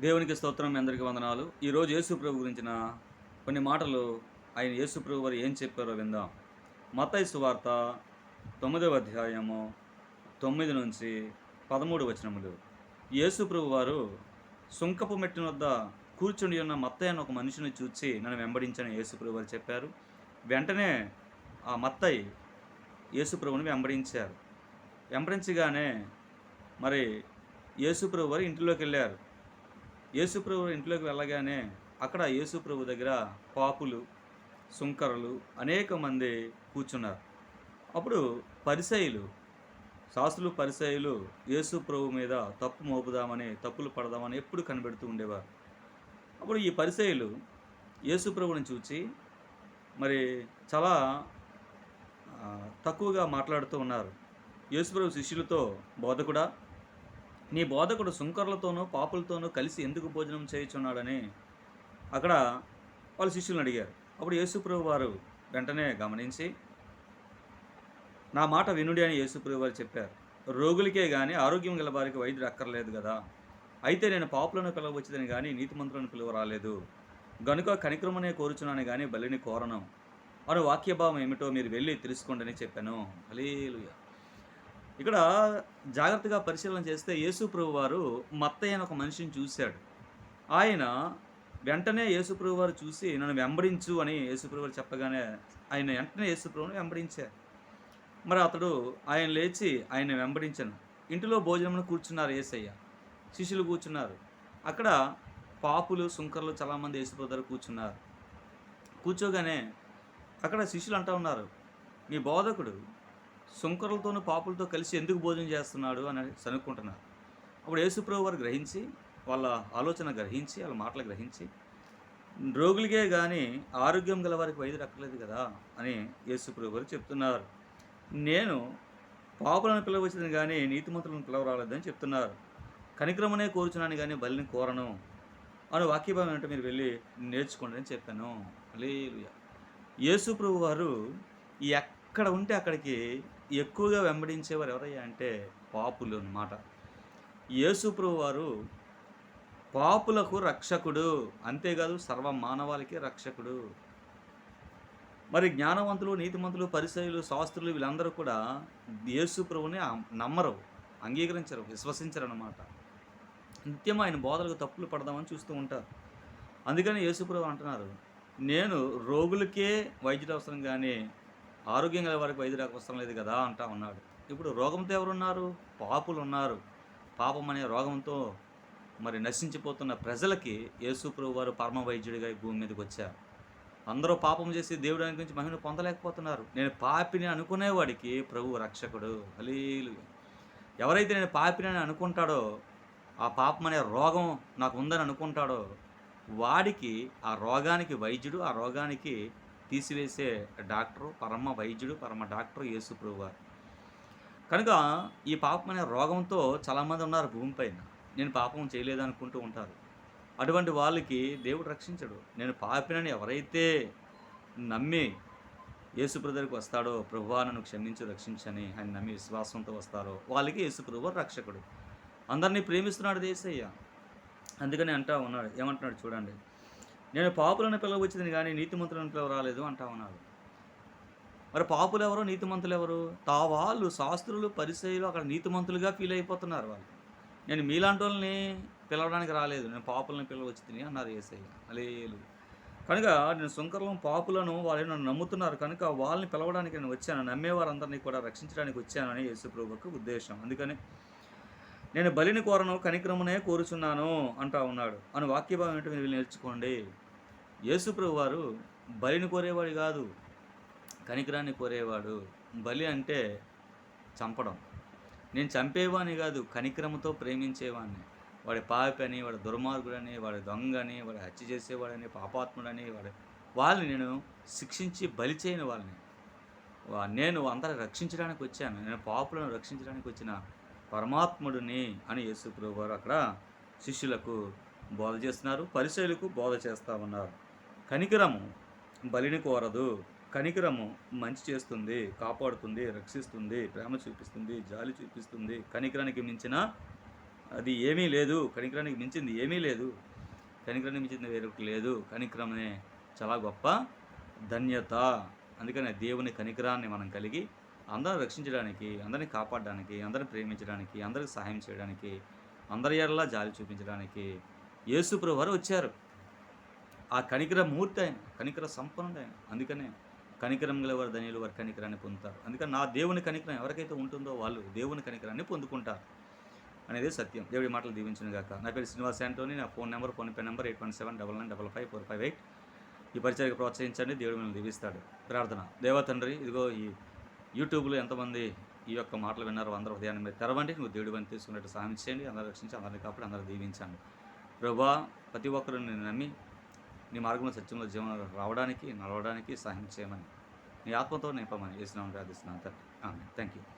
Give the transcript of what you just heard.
దేవునికి స్తోత్రం మీ అందరికీ వందనాలు. ఈరోజు యేసుప్రభు గురించిన కొన్ని మాటలు ఆయన యేసుప్రభు వారు ఏం చెప్పారో విందాం. మతయి సువార్త తొమ్మిదవ అధ్యాయము తొమ్మిది నుంచి పదమూడు వచనములు. యేసుప్రభు వారు సుంకపు మెట్టిన వద్ద కూర్చుని ఉన్న మత్తయ్య అని ఒక మనిషిని చూచి నన్ను వెంబడించని యేసుప్రభు వారు చెప్పారు. వెంటనే ఆ మత్తయ్య యేసుప్రభుని వెంబడించారు. వెంబడించగానే మరి యేసుప్రభు వారు ఇంటిలోకి వెళ్ళారు. యేసుప్రభు ఇంట్లోకి వెళ్ళగానే అక్కడ యేసుప్రభు దగ్గర పాపులు సుంకరులు అనేక మంది కూర్చున్నారు. అప్పుడు పరిసయులు శాస్త్రులు పరిసయులు యేసు ప్రభు మీద తప్పు మోపుదామని తప్పులు పడదామని ఎప్పుడు కనిపెడుతూ ఉండేవారు. అప్పుడు ఈ పరిసయులు యేసు ప్రభుని చూచి మరి చాలా తక్కువగా మాట్లాడుతూ ఉన్నారు. యేసుప్రభు శిష్యులతో బోధకుడా నీ బోధకుడు సుంకర్లతోనూ పాపులతోనూ కలిసి ఎందుకు భోజనం చేయుచున్నాడని అక్కడ వాళ్ళ శిష్యులను అడిగారు. అప్పుడు యేసుప్రభు వారు వెంటనే గమనించి నా మాట వినుడి అని యేసుప్రభు వారు చెప్పారు. రోగులకే కానీ ఆరోగ్యం గల వారికి వైద్యుడు అక్కర్లేదు కదా. అయితే నేను పాపులను పిలవచ్చుదని కానీ నీతిమంతులను పిలువ రాలేదు గనుక కనిక్రమనే కోరుచున్నాను కానీ బలిని కోరను. అను వాక్యభావం ఏమిటో మీరు వెళ్ళి తెలుసుకోండి అని చెప్పాను. హల్లెలూయా. ఇక్కడ జాగ్రత్తగా పరిశీలన చేస్తే యేసుప్రభు వారు మత్తయ్య ఒక మనిషిని చూశాడు. ఆయన వెంటనే యేసుప్రభు వారు చూసి నన్ను వెంబడించు అని యేసుప్రభు వారు చెప్పగానే ఆయన వెంటనే యేసుప్రభుని వెంబడించారు. మరి అతడు ఆయన లేచి ఆయన వెంబడించను. ఇంటిలో భోజనమును కూర్చున్నారు ఏసయ్య. శిష్యులు కూర్చున్నారు. అక్కడ పాపులు సుంకర్లు చాలామంది యేసు దగ్గర కూర్చున్నారు. కూర్చోగానే అక్కడ శిష్యులు అంటూ ఉన్నారు మీ బోధకుడు సుంకరులతోనూ పాపులతో కలిసి ఎందుకు భోజనం చేస్తున్నాడు అని సనుక్కుంటున్నారు. అప్పుడు యేసుప్రభు వారు గ్రహించి వాళ్ళ ఆలోచన గ్రహించి వాళ్ళ మాటలు గ్రహించి రోగులకే కానీ ఆరోగ్యం గల వారికి వైద్యులు అక్కర్లేదు కదా అని యేసుప్రభు గారు చెప్తున్నారు. నేను పాపులను పిలవచ్చింది కానీ నీతిమంతులను పిలవరాలేదని చెప్తున్నారు. కనిక్రమనే కోరుచున్నాను కానీ బలిని కోరను అని వాక్యభావం ఏంటో మీరు వెళ్ళి నేర్చుకోండి అని చెప్పాను. హల్లెలూయా. యేసు వారు ఎక్కడ ఉంటే అక్కడికి ఎక్కువగా వెంబడించేవారు ఎవరయ్యా అంటే పాపులు అనమాట యేసుప్రభు వారు పాపులకు రక్షకుడు అంతేకాదు సర్వ మానవాళికి రక్షకుడు. మరి జ్ఞానవంతులు నీతిమంతులు పరిచయులు శాస్త్రులు వీళ్ళందరూ కూడా యేసు ప్రభుని నమ్మరు అంగీకరించరు విశ్వసించరు అనమాట నిత్యం ఆయన బోధలకు తప్పులు పడదామని చూస్తూ ఉంటారు. అందుకని యేసుప్రభు అంటున్నారు నేను రోగులకే వైద్యుడు అవసరం కానీ ఆరోగ్యం గల వారికి వైద్యుడు అవసరం లేదు కదా అంటా ఉన్నాడు. ఇప్పుడు రోగంతో ఎవరున్నారు? పాపులు ఉన్నారు పాపం అనే రోగంతో మరి నశించిపోతున్న ప్రజలకి యేసుప్రభు వారు పరమ వైద్యుడిగా ఈ భూమి మీదకి వచ్చారు. అందరూ పాపం చేసి దేవుడి గురించి మహిమను పొందలేకపోతున్నారు. నేను పాపిని అనుకునేవాడికి ప్రభు రక్షకుడు. హలీలు ఎవరైతే నేను పాపిని అని అనుకుంటాడో ఆ పాపం అనే రోగం నాకు ఉందని అనుకుంటాడో వాడికి ఆ రోగానికి వైద్యుడు ఆ రోగానికి తీసివేసే డాక్టరు పరమ వైద్యుడు పరమ డాక్టరు యేసుప్రభు ప్రభువారు. కనుక ఈ పాపం అనే రోగంతో చాలామంది ఉన్నారు భూమిపైన నేను పాపం చేయలేదనుకుంటూ ఉంటారు. అటువంటి వాళ్ళకి దేవుడు రక్షించడు. నేను పాపినని ఎవరైతే నమ్మి యేసు దగ్గరికి వస్తాడో ప్రభువా నన్ను క్షమించి రక్షించని ఆయన నమ్మి విశ్వాసంతో వస్తారో వాళ్ళకి యేసు ప్రభు రక్షకుడు. అందరినీ ప్రేమిస్తున్నాడు దేశయ్య. అందుకని అంటా ఉన్నాడు ఏమంటున్నాడు చూడండి. నేను పాపులను పిలవచ్చింది కానీ నీతిమంతులను పిలవరాలేదు అంటా ఉన్నాడు మరి పాపులు ఎవరు నీతిమంతులు ఎవరు తా వాళ్ళు శాస్త్రులు పరిచయలు అక్కడ నీతిమంతులుగా ఫీల్ అయిపోతున్నారు వాళ్ళు. నేను మీలాంటి వాళ్ళని పిలవడానికి రాలేదు. నేను పాపులను పిలవచ్చింది అన్నారు ఏసయ్య అలేలు. కనుక నేను సుంకర్లను పాపులను వాళ్ళు నన్ను నమ్ముతున్నారు. కనుక వాళ్ళని పిలవడానికి నేను వచ్చాను. నమ్మేవారందరినీ కూడా రక్షించడానికి వచ్చానని యేసు ప్రభువుకు ఉద్దేశం. అందుకని నేను బలిని కోరను కనిక్రమనే కోరుచున్నాను అంటా ఉన్నాడు. అని వాక్యభావం ఏంటో మీరు నేర్చుకోండి. యేసుప్రభు వారు బలిని కోరేవాడు కాదు కనికరాన్ని కోరేవాడు. బలి అంటే చంపడం. నేను చంపేవాని కాదు కనిక్రమతో ప్రేమించేవాడిని వాడి పాపి అని వాడి దుర్మార్గుడని వాడి దొంగని వాడి హత్య చేసేవాడని పాపాత్ముడని వాడి వాళ్ళని నేను శిక్షించి బలి చేయని వాళ్ళని. నేను అందరిని రక్షించడానికి వచ్చాను. నేను పాపులను రక్షించడానికి వచ్చిన పరమాత్ముడిని అని యేసు ప్రభు అక్కడ శిష్యులకు బోధ చేస్తున్నారు పరిశైలకు బోధ చేస్తూ ఉన్నారు కనికరము బలిని కోరదు కనికరము మంచి చేస్తుంది కాపాడుతుంది రక్షిస్తుంది ప్రేమ చూపిస్తుంది జాలి చూపిస్తుంది. కనికరానికి మించిన అది ఏమీ లేదు కనికరానికి మించింది ఏమీ లేదు కనికరానికి మించింది వేరొకటి లేదు. కనికరమే చాలా గొప్ప ధన్యత. అందుకనే దేవుని కనికరాన్ని మనం కలిగి అందరిని రక్షించడానికి అందరిని కాపాడడానికి అందరిని ప్రేమించడానికి అందరికి సహాయం చేయడానికి అందరి ఎడలా జాలి చూపించడానికి యేసుప్రభు వారు వచ్చారు. ఆ కనికర మూర్తి ఆయన కనికర సంపన్నుడు ఆయన. అందుకనే కనికరం గల వారు ధనియులు వారి కనికరాన్ని పొందుతారు. అందుకని నా దేవుని కనికరం ఎవరికైతే ఉంటుందో వాళ్ళు దేవుని కనికరాన్ని పొందుకుంటారు అనేది సత్యం. దేవుడి మాటలు దీవించిన గాక. నా పేరు శ్రీనివాస్ యాంటోని. నా phone number PhonePe number eight one seven double nine double five four five eight. ఈ పరిచయకు ప్రోత్సహించండి. దేవుడు మిమ్మల్ని దీవిస్తాడు. ప్రార్థన. దేవ తండ్రి ఇదిగో ఈ యూట్యూబ్లో ఎంతమంది ఈ యొక్క మాటలు విన్నారో అందరూ ఉదయాన్నే మీరు తెరవండి. నువ్వు దేవుడి అని తీసుకున్నట్టు సాయం చేయండి. అందరూ రక్షించి అందరిని కాపాడి అందరూ దీవించండి. ప్రభా ప్రతి ఒక్కరు నేను నమ్మి నీ మార్గంలో సత్యంలో జీవనం రావడానికి నడవడానికి సహాయం చేయమని. నీ ఆత్మతో నింపమని చేసినామని ప్రార్థిస్తున్నాను థ్యాంక్ యూ